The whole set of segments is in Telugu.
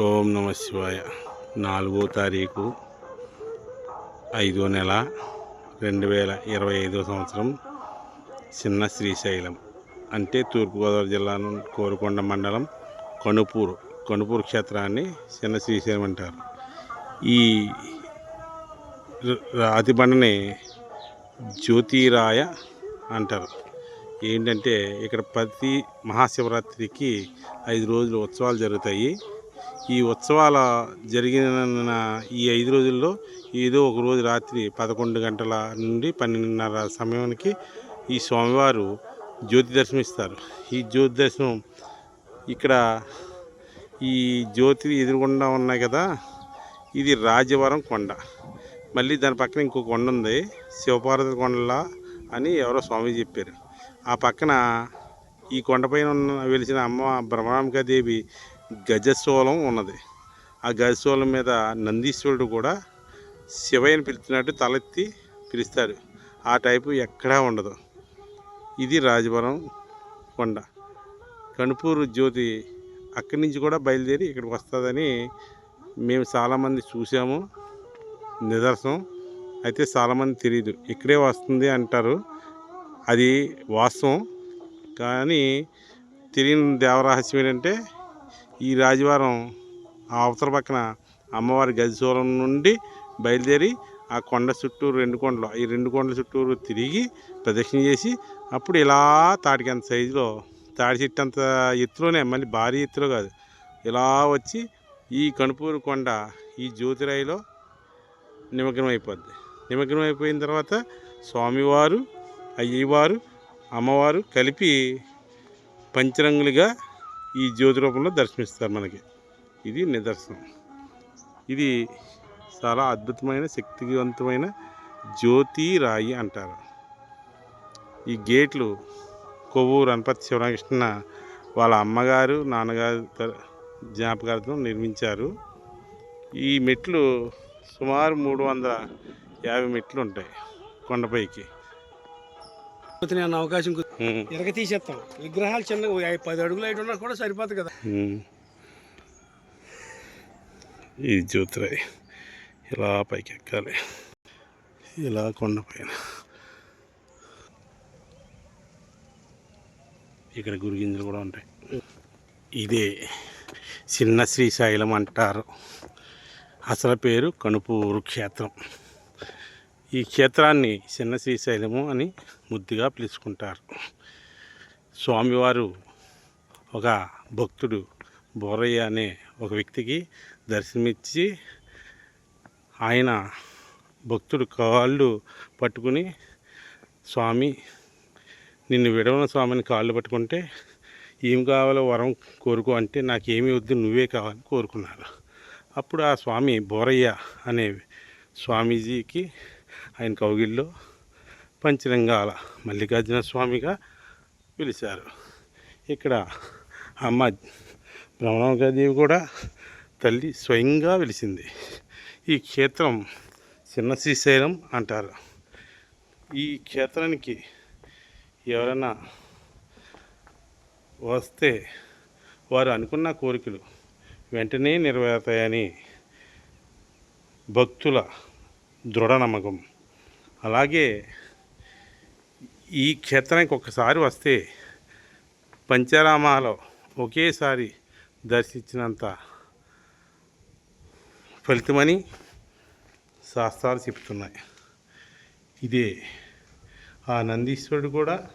ఓం నమ శివాయ. నాలుగో తారీఖు ఐదో నెల రెండు వేల ఇరవై ఐదో సంవత్సరం చిన్న శ్రీశైలం అంటే తూర్పుగోదావరి జిల్లా నుండి కోరుకొండ మండలం కనుపూరు కనుపూరు క్షేత్రాన్ని చిన్న శ్రీశైలం అంటారు. ఈ రాతిబండని రాతి బండని జ్యోతిరాయ అంటారు. ఏంటంటే ఇక్కడ ప్రతి మహాశివరాత్రికి ఐదు రోజులు ఉత్సవాలు జరుగుతాయి. ఈ ఉత్సవాల జరిగిన ఈ ఐదు రోజుల్లో ఏదో ఒక రోజు రాత్రి పదకొండు గంటల నుండి పన్నెండున్నర సమయానికి ఈ స్వామివారు జ్యోతి దర్శనమిస్తారు. ఈ జ్యోతి దర్శనం ఇక్కడ ఈ జ్యోతి ఎదురుగుండా ఉన్నాయి కదా ఇది రాజవరం కొండ. మళ్ళీ దాని పక్కన ఇంకో కొండ ఉంది శివపార్వతి కొండలా అని ఎవరో స్వామి చెప్పారు. ఆ పక్కన ఈ కొండపైన ఉన్న వెలిసిన అమ్మ బ్రహ్మాంబికాదేవి గజశూలం ఉన్నది. ఆ గజశూలం మీద నందీశ్వరుడు కూడా శివయ్యని పిలిచినట్టు తలెత్తి పిలుస్తాడు ఆ టైపు ఎక్కడా ఉండదు. ఇది రాజవరం కొండ. కణుపూరు జ్యోతి అక్కడి నుంచి కూడా బయలుదేరి ఇక్కడికి వస్తుందని మేము చాలామంది చూసాము నిదర్శనం. అయితే చాలామంది తెలియదు ఇక్కడే వస్తుంది అంటారు. అది వాస్తవం. కానీ తెలియని దేవరహస్యం ఏంటంటే ఈ రాజవారం ఆ అవతల పక్కన అమ్మవారి గజశూలం నుండి బయలుదేరి ఆ కొండ చుట్టూరు రెండు కొండలు ఈ రెండు కొండల చుట్టూరు తిరిగి ప్రదక్షిణ చేసి అప్పుడు ఇలా తాటికంత సైజులో తాడి చెట్టు అంత ఎత్తులోనే మళ్ళీ భారీ ఎత్తులో కాదు ఇలా వచ్చి ఈ కణుపూరు కొండ ఈ జ్యోతిరాయిలో నిమగ్నం అయిపోద్ది. నిమగ్నం అయిపోయిన తర్వాత స్వామివారు అయ్యవారు అమ్మవారు కలిపి పంచరంగులుగా ఈ జ్యోతి రూపంలో దర్శనమిస్తారు మనకి. ఇది నిదర్శనం. ఇది చాలా అద్భుతమైన శక్తివంతమైన జ్యోతి రాయి అంటారు. ఈ గేట్లు కొవ్వూరు రణపతి శివరామకృష్ణ వాళ్ళ అమ్మగారు నాన్నగారు జ్ఞాపకార్థం నిర్మించారు. ఈ మెట్లు సుమారు మూడు వందల యాభై మెట్లు ఉంటాయి కొండపైకి. అన్న అవకాశం ఎరగ తీసేస్తాం విగ్రహాలు ఐ- పది అడుగులు ఐదు ఉన్నా కూడా సరిపోతుంది కదా. ఈ జ్యోతిరాయి ఇలా పైకి ఎక్కాలి ఇలా కొండపైన. ఇక్కడ గురిగింజలు కూడా ఉంటాయి. ఇదే చిన్న శ్రీశైలం అంటారు. అసలు పేరు కనుపూరు క్షేత్రం. ఈ క్షేత్రాన్ని చిన్న శ్రీశైలము అని ముద్దుగా పిలుచుకుంటారు. స్వామివారు ఒక భక్తుడు బోరయ్య అనే ఒక వ్యక్తికి దర్శనమిచ్చి ఆయన భక్తుడు కాళ్ళు పట్టుకుని స్వామి నిన్ను విడవన స్వామిని కాళ్ళు పట్టుకుంటే ఏం కావాలో వరం కోరుకో అంటే నాకేమీ వద్దు నువ్వే కావాలని కోరుకున్నారు. అప్పుడు ఆ స్వామి బోరయ్య అనే స్వామీజీకి ఆయన కౌగిల్లో పంచరంగాల మల్లికార్జున స్వామిగా పిలిచారు. ఇక్కడ అమ్మ బ్రహ్మదేవి కూడా తల్లి స్వయంగా వెలిసింది. ఈ క్షేత్రం చిన్న శ్రీశైలం అంటారు. ఈ క్షేత్రానికి ఎవరైనా వస్తే వారు అనుకున్న కోరికలు వెంటనే నెరవేరుతాయని భక్తుల దృఢ నమ్మకం. అలాగే ఈ క్షేత్రానికి ఒకసారి వస్తే పంచరామాలో ఒకేసారి దర్శించినంత ఫలితమని శాస్త్రాలు చెప్తున్నాయి ఇదే ఆ నందీశ్వరుడు కూడా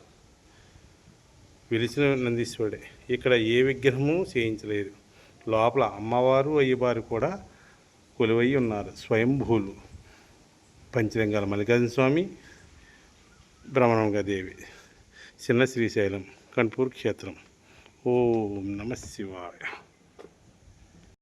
వెలిసిన నందీశ్వరుడే. ఇక్కడ ఏ విగ్రహము చేయించలేదు. లోపల అమ్మవారు అయ్యవారు కూడా కొలువై ఉన్నారు స్వయంభూలు. పంచరంగాల మల్లికార్జున స్వామి బ్రహ్మణంగదేవి చిన్న శ్రీశైలం కన్పూర్ క్షేత్రం. ఓం నమ శివాయ.